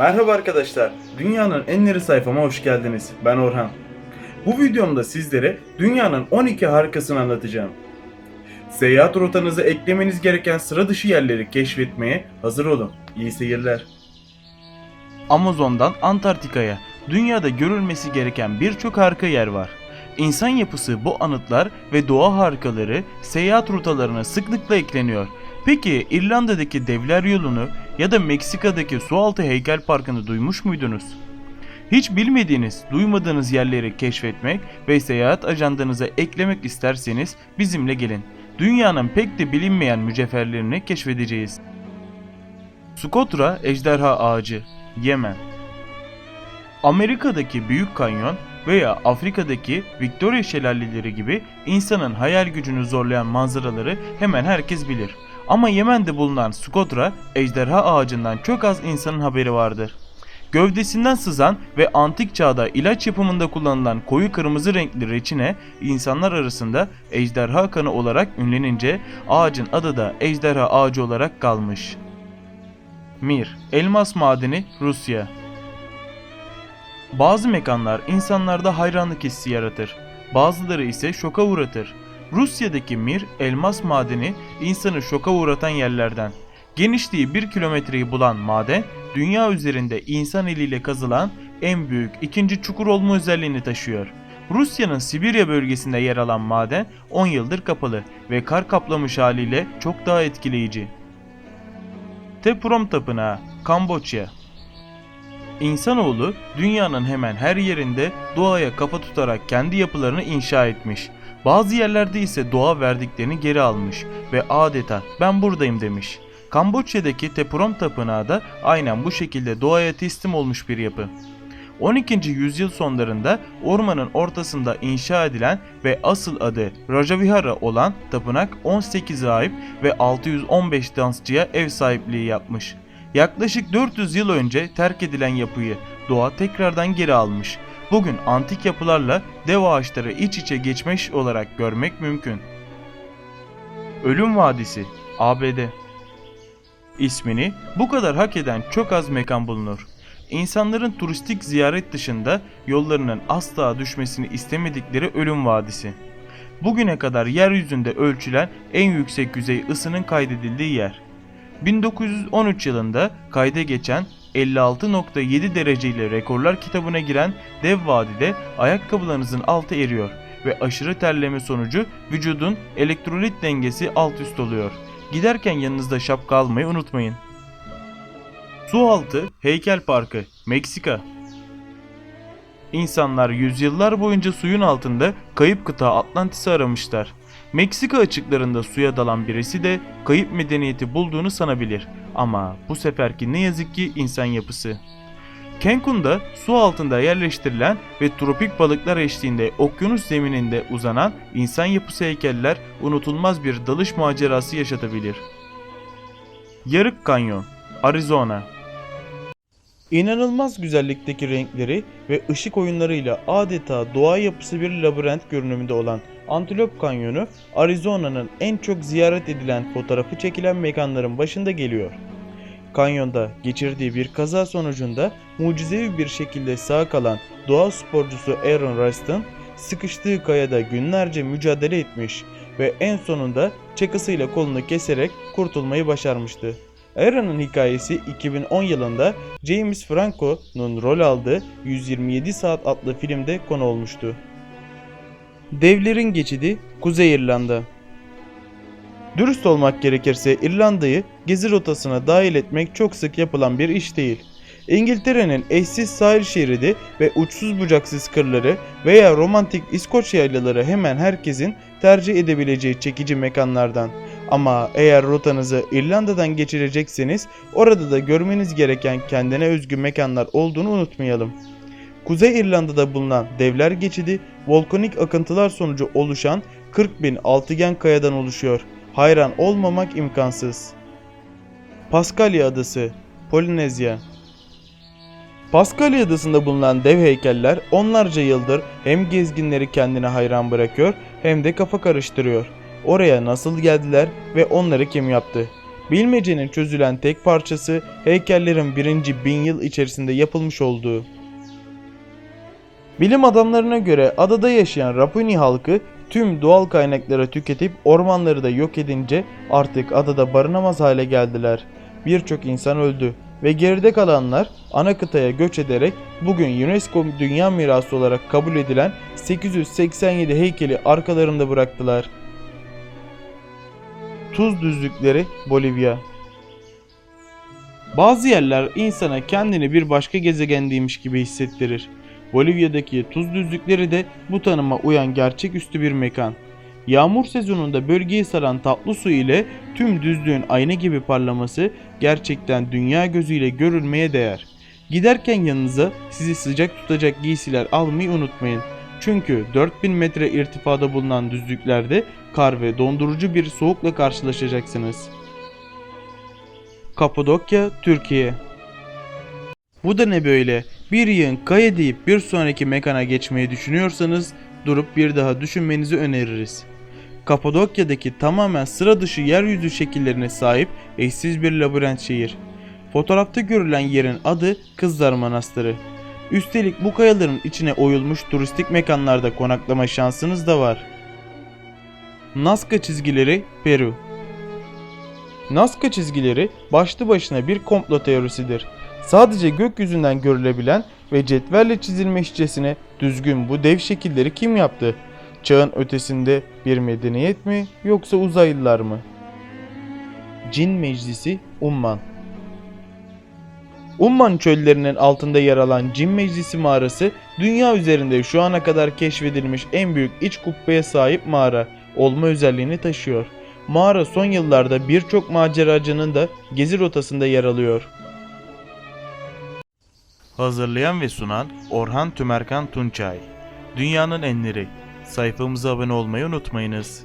Merhaba arkadaşlar, dünyanın enleri sayfama hoş geldiniz. Ben Orhan. Bu videomda sizlere dünyanın 12 harikasını anlatacağım. Seyahat rotanıza eklemeniz gereken sıra dışı yerleri keşfetmeye hazır olun. İyi seyirler. Amazon'dan Antarktika'ya dünyada görülmesi gereken birçok harika yer var. İnsan yapısı bu anıtlar ve doğa harikaları seyahat rotalarına sıklıkla ekleniyor. Peki İrlanda'daki Devler Yolu'nu ya da Meksika'daki Sualtı Heykel Parkı'nı duymuş muydunuz? Hiç bilmediğiniz, duymadığınız yerleri keşfetmek ve seyahat ajandanıza eklemek isterseniz bizimle gelin. Dünyanın pek de bilinmeyen mücevherlerini keşfedeceğiz. Sukotra Ejderha Ağacı, Yemen Amerika'daki Büyük Kanyon veya Afrika'daki Victoria Şelaleleri gibi insanın hayal gücünü zorlayan manzaraları hemen herkes bilir. Ama Yemen'de bulunan Sukotra ejderha ağacından çok az insanın haberi vardır. Gövdesinden sızan ve antik çağda ilaç yapımında kullanılan koyu kırmızı renkli reçine insanlar arasında ejderha kanı olarak ünlenince ağacın adı da ejderha ağacı olarak kalmış. Mir, elmas madeni Rusya bazı mekanlar insanlarda hayranlık hissi yaratır. Bazıları ise şoka uğratır. Rusya'daki Mir, elmas madeni insanı şoka uğratan yerlerden. Genişliği 1 kilometreyi bulan maden, dünya üzerinde insan eliyle kazılan en büyük ikinci çukur olma özelliğini taşıyor. Rusya'nın Sibirya bölgesinde yer alan maden 10 yıldır kapalı ve kar kaplamış haliyle çok daha etkileyici. Teprom Tapınağı, Kamboçya İnsanoğlu dünyanın hemen her yerinde doğaya kafa tutarak kendi yapılarını inşa etmiş. Bazı yerlerde ise doğa verdiklerini geri almış ve adeta ben buradayım demiş. Kamboçya'daki Teprom Tapınağı da aynen bu şekilde doğaya teslim olmuş bir yapı. 12. yüzyıl sonlarında ormanın ortasında inşa edilen ve asıl adı Rajavihara olan tapınak 18 rahip ve 615 dansçıya ev sahipliği yapmış. Yaklaşık 400 yıl önce terk edilen yapıyı doğa tekrardan geri almış. Bugün antik yapılarla dev ağaçları iç içe geçmiş olarak görmek mümkün. Ölüm Vadisi, ABD İsmini bu kadar hak eden çok az mekan bulunur. İnsanların turistik ziyaret dışında yollarının asla düşmesini istemedikleri Ölüm Vadisi. Bugüne kadar yeryüzünde ölçülen en yüksek yüzey ısının kaydedildiği yer. 1913 yılında kayda geçen 56.7 derece ile rekorlar kitabına giren dev vadide ayakkabılarınızın altı eriyor ve aşırı terleme sonucu vücudun elektrolit dengesi alt üst oluyor. Giderken yanınızda şapka almayı unutmayın. Sualtı Heykel Parkı, Meksika İnsanlar yüzyıllar boyunca suyun altında kayıp kıta Atlantis'i aramışlar. Meksika açıklarında suya dalan birisi de kayıp medeniyeti bulduğunu sanabilir. Ama bu seferki ne yazık ki insan yapısı. Cancun'da su altında yerleştirilen ve tropik balıklar eşliğinde okyanus zemininde uzanan insan yapısı heykeller unutulmaz bir dalış macerası yaşatabilir. Yarık Kanyon, Arizona İnanılmaz güzellikteki renkleri ve ışık oyunlarıyla adeta doğa yapısı bir labirent görünümünde olan Antelope Kanyonu, Arizona'nın en çok ziyaret edilen fotoğrafı çekilen mekanların başında geliyor. Kanyonda geçirdiği bir kaza sonucunda mucizevi bir şekilde sağ kalan doğa sporcusu Aaron Ryston, sıkıştığı kayada günlerce mücadele etmiş ve en sonunda çakısıyla kolunu keserek kurtulmayı başarmıştı. Aaron'ın hikayesi 2010 yılında James Franco'nun rol aldığı 127 Saat adlı filmde konu olmuştu. Devlerin geçidi Kuzey İrlanda Dürüst olmak gerekirse İrlanda'yı gezi rotasına dahil etmek çok sık yapılan bir iş değil. İngiltere'nin eşsiz sahil şeridi ve uçsuz bucaksız kırları veya romantik İskoç yaylaları hemen herkesin tercih edebileceği çekici mekanlardan. Ama eğer rotanızı İrlanda'dan geçirecekseniz orada da görmeniz gereken kendine özgü mekanlar olduğunu unutmayalım. Kuzey İrlanda'da bulunan Devler Geçidi volkanik akıntılar sonucu oluşan 40 bin altıgen kayadan oluşuyor. Hayran olmamak imkansız. Paskalya Adası, Polinezya Paskalya Adası'nda bulunan dev heykeller onlarca yıldır hem gezginleri kendine hayran bırakıyor hem de kafa karıştırıyor. Oraya nasıl geldiler ve onları kim yaptı? bilmecenin çözülen tek parçası heykellerin birinci bin yıl içerisinde yapılmış olduğu. Bilim adamlarına göre adada yaşayan Rapuni halkı tüm doğal kaynakları tüketip ormanları da yok edince artık adada barınamaz hale geldiler. Birçok insan öldü ve geride kalanlar ana kıtaya göç ederek bugün UNESCO Dünya Mirası olarak kabul edilen 887 heykeli arkalarında bıraktılar. Tuz düzlükleri Bolivya Bazı yerler insana kendini bir başka gezegendeymiş gibi hissettirir. Bolivya'daki tuz düzlükleri de bu tanıma uyan gerçeküstü bir mekan. Yağmur sezonunda bölgeyi saran tatlı su ile tüm düzlüğün ayna gibi parlaması gerçekten dünya gözüyle görülmeye değer. Giderken yanınıza sizi sıcak tutacak giysiler almayı unutmayın. Çünkü 4000 metre irtifada bulunan düzlüklerde kar ve dondurucu bir soğukla karşılaşacaksınız. Kapadokya, Türkiye Bu da ne böyle? Bir yığın kaya deyip bir sonraki mekana geçmeyi düşünüyorsanız durup bir daha düşünmenizi öneririz. Kapadokya'daki tamamen sıra dışı yeryüzü şekillerine sahip eşsiz bir labirent şehir. Fotoğrafta görülen yerin adı Kızlar Manastırı. Üstelik bu kayaların içine oyulmuş turistik mekanlarda konaklama şansınız da var. Nazca çizgileri Peru Nazca çizgileri başlı başına bir komplo teorisidir. Sadece gökyüzünden görülebilen ve cetvelle çizilmişçesine düzgün bu dev şekilleri kim yaptı? Çağın ötesinde bir medeniyet mi yoksa uzaylılar mı? Cin Meclisi Umman Umman çöllerinin altında yer alan Cin Meclisi mağarası dünya üzerinde şu ana kadar keşfedilmiş en büyük iç kubbeye sahip mağara olma özelliğini taşıyor. Mağara son yıllarda birçok maceracının da gezi rotasında yer alıyor. Hazırlayan ve sunan Orhan Tümerkan Tunçay. Dünyanın enleri. Sayfamıza abone olmayı unutmayınız.